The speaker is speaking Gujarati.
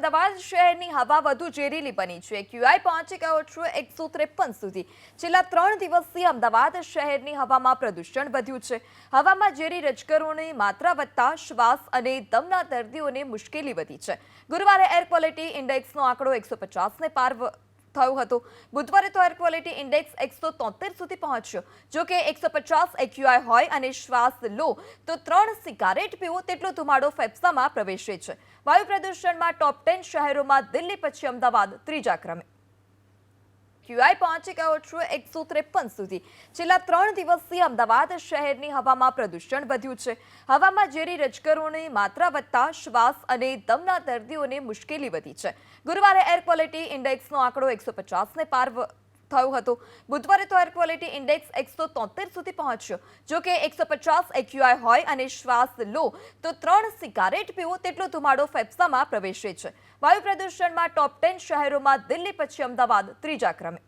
અમદાવાદ શહેરની હવા વધુ ઝેરીલી બની છે. ક્યુઆઈ પહોંચી ગયો છે એકસો ત્રેપન સુધી. છેલ્લા ત્રણ દિવસથી અમદાવાદ શહેરની હવામાં પ્રદૂષણ વધ્યું છે. હવામાં ઝેરી રજકરોની માત્રા વધતા શ્વાસ અને દમના દર્દીઓને મુશ્કેલી વધી છે. ગુરુવારે એર ક્વોલિટી ઇન્ડેક્સનો આંકડો એકસો પચાસને પાર થયો હતું. બુધવારે તો એર ક્વોલિટી ઇન્ડેક્સ એકસો તોતેર સુધી પહોંચ્યો. જો કે એકસો પચાસ એક્યુઆઈ હોય અને શ્વાસ લો, તો ત્રણ સિગારેટ પીવો તેટલો ધુમાડો ફેફસામાં પ્રવેશે છે. વાયુ પ્રદૂષણમાં ટોપ ટેન શહેરોમાં દિલ્હી પછી અમદાવાદ ત્રીજા ક્રમે. ક્યુઆઈ પહોંચી ગયો છે એકસો ત્રેપન સુધી. છેલ્લા ત્રણ દિવસથી અમદાવાદ શહેરની હવામાં પ્રદૂષણ વધ્યું છે. હવામાં ઝેરી રજકરોની માત્રા વધતા શ્વાસ અને દમના દર્દીઓને મુશ્કેલી વધી છે. ગુરુવારે એર ક્વોલિટી ઇન્ડેક્સનો આંકડો એકસો પચાસને પાર થયો હતું. બુધવારે તો એર ક્વોલિટી ઇન્ડેક્સ એકસો તોતેર સુધી પહોંચ્યો. જો કે એકસો પચાસ એક્યુઆઈ હોય અને શ્વાસ લો, તો ત્રણ સિગારેટ પીવો તેટલો ધુમાડો ફેફસામાં પ્રવેશે છે. વાયુ પ્રદૂષણમાં ટોપ ટેન શહેરોમાં દિલ્હી પછી અમદાવાદ ત્રીજા ક્રમે.